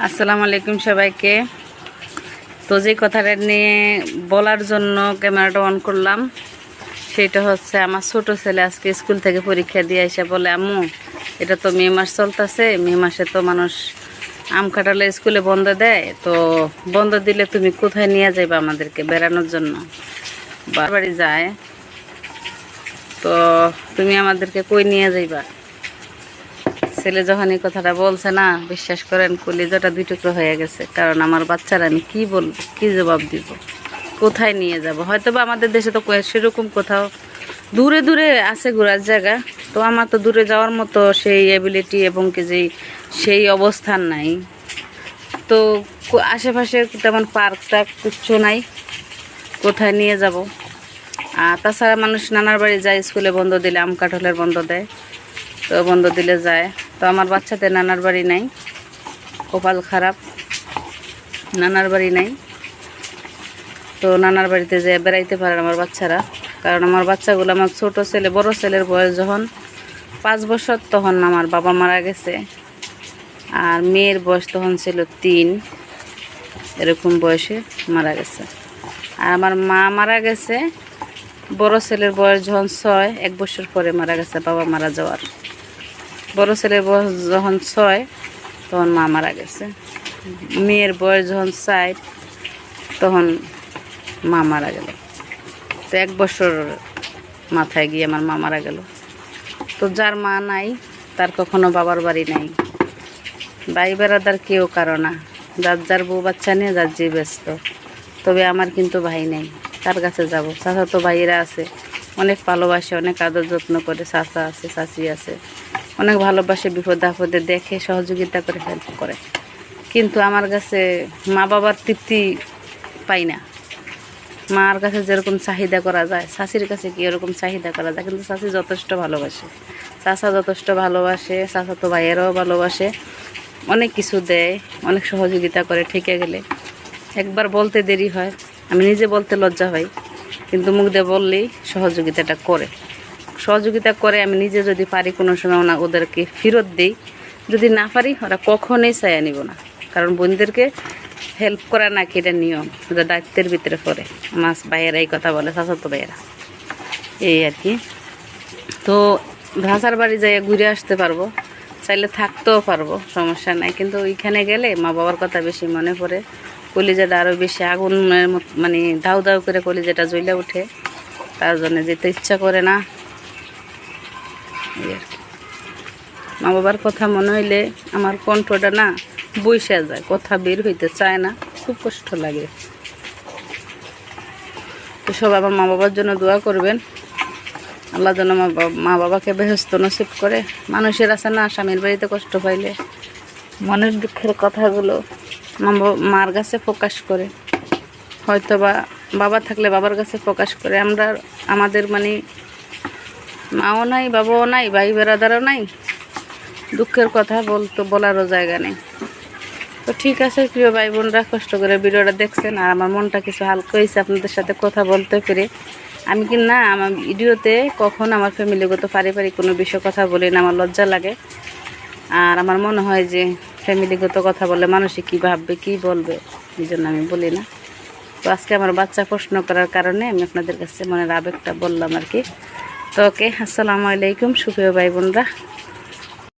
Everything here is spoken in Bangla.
আসসালামু আলাইকুম সবাইকে। তো যে কথাটা নিয়ে বলার জন্য ক্যামেরাটা অন করলাম, সেটা হচ্ছে আমার ছোট ছেলে আজকে স্কুল থেকে পরীক্ষা দিয়ে এসে বলে, আম্মু, এটা তো মে মাস চলতেছে, মে মাসে তো মানুষ আম কাটালে স্কুলে বন্ধ দেয়, তো বন্ধ দিলে তুমি কোথায় নিয়ে যাইবা আমাদেরকে বেড়ানোর জন্য? বারবারই যায়, তো তুমি আমাদেরকে কই নিয়ে যাইবা? ছেলে যখন এই কথাটা বলছে না, বিশ্বাস করেন, কলিজাটা দুই টুকরো হয়ে গেছে। কারণ আমার বাচ্চারা আমি কি বলব, কি জবাব দিব? কোথায় নিয়ে যাব? হয়তো বা আমাদের দেশে তো সেরকম কোথাও দূরে দূরে আছে ঘোরার জায়গা। তো আমার তো দূরে যাওয়ার মতো সেই অ্যাবিলিটি এবং কি যে সেই অবস্থান নাই। তো আশেপাশে তেমন পার্ক টার্ক কিচ্ছু নাই। কোথায় নিয়ে যাব? আর তাছাড়া মানুষ নানার বাড়ি যায়, স্কুলে বন্ধ দিলে আম কাঠলের বন্ধ দেয়। তো বন্ধ দিলে যায়। তো আমার বাচ্চাদের নানার বাড়ি নাই। কপাল খারাপ। নানার বাড়ি নাই। তো নানার বাড়িতে যেয়ে বেড়াইতে পারে আমার বাচ্চারা। কারণ আমার বাচ্চাগুলো আমার ছোট ছেলে, বড় ছেলের বয়স যখন পাঁচ বছর তখন আমার বাবা মারা গেছে। আর মেয়ের বয়স তখন ছিল তিন। এরকম বয়সে মারা গেছে। আর আমার মা মারা গেছে। বড় ছেলের বয়স যখন ছয়, এক বছর পরে মারা গেছে বাবা মারা যাওয়ার। বড় ছেলের বয়স যখন ছয়, তখন মা মারা গেছে। মেয়ের বয়স যখন ষাট, তখন মা মারা গেল। তো এক বছর মাথায় গিয়ে আমার মা মারা গেল। তো যার মা নাই, তার কখনো বাবার বাড়ি নাই। ভাই বেড়াদার কেউ কারও না। যার যার বউ বাচ্চা নিয়ে যার যে ব্যস্ত। তবে আমার কিন্তু ভাই নেই, তার কাছে যাব। চাচা তো ভাইয়েরা আছে। অনেক ভালোবাসে, অনেক আদর যত্ন করে, চাচা আছে, চাচি আছে। অনেক ভালোবাসে বিপদ আপদে দেখে, সহযোগিতা করে হেল্প করে। কিন্তু আমার কাছে মা বাবার তৃপ্তি পাই না। মার কাছে যেরকম চাহিদা করা যায় শাশির কাছে কি এরকম চাহিদা করা যায়? কিন্তু শাশি যথেষ্ট ভালোবাসে। চাচা যথেষ্ট ভালোবাসে, চাচা তো ভাইয়েরাও ভালোবাসে। অনেক কিছু দেয়, অনেক সহযোগিতা করে, ঠেকে গেলে। একবার বলতে দেরি হয়, আমি নিজে বলতে লজ্জা হয় কিন্তু মুখ দিয়ে বললেই সহযোগিতাটা করে। সহযোগিতা করে, আমি নিজে যদি পারি কোনো সময় ওনা ওদেরকে ফেরত দিই। যদি না পারি, ওরা কখনোই চাইয়া নিব না। কারণ বোনদেরকে হেল্প করা নাকি এটা নিয়ম। এটা দায়িত্বের ভিতরে পড়ে। মাছ ভাইয়েরা এই কথা বলে চাচাতো ভাইয়েরা। এই আর কি। তো ভাষার বাড়ি যাই ঘুরে আসতে পারব। চাইলে থাকতেও পারব, সমস্যা নাই। কিন্তু ওইখানে গেলে মা বাবার কথা বেশি মনে পড়ে। কলিজাটা আরও বেশি আগুনের মানে দাউ দাউ করে কলিজাটা জ্বলে ওঠে তার জন্য যেতে ইচ্ছা করে না। এই আর কি। মা বাবার কথা মনে হইলে আমার কণ্ঠটা না বইসা যায়, কথা বের হইতে চায় না, খুব কষ্ট লাগে। তো সব আমার মা বাবার জন্য দোয়া করবেন। আল্লাহ যেন মা বাবাকে বেহস্ত নসিব করে। মানুষের আছে না স্বামীর বাড়িতে কষ্ট পাইলে। মনের দুঃখের কথাগুলো মা মার কাছে প্রকাশ করে। হয়তো বা বাবা থাকলে বাবার কাছে প্রকাশ করে। আমরা আমাদের মানে মাও নাই, বাবাও নাই, ভাই বেড়াদারও নাই। দুঃখের কথা বলতো, বলারও জায়গা নেই। তো ঠিক আছে, প্রিয় ভাই বোনরা কষ্ট করে ভিডিওটা দেখছেন আর আমার মনটা কিছু হালকা হয়েছে আপনাদের সাথে কথা বলতে পেরে। আমি কি না, আমার ভিডিওতে কখন আমার ফ্যামিলিগত পারিবারিক কোনো বিষয় কথা বলি না, আমার লজ্জা লাগে। আর আমার মনে হয় যে ফ্যামিলিগত কথা বললে মানুষে কী ভাববে, কী বলবে, এই জন্য আমি বলি না। তো আজকে আমার বাচ্চা প্রশ্ন করার কারণে আমি আপনাদের কাছে মনের আবেগটা বললাম আর কি। তো ওকে আসসালামু আলাইকুম সুপ্রিয় ভাই বোনরা।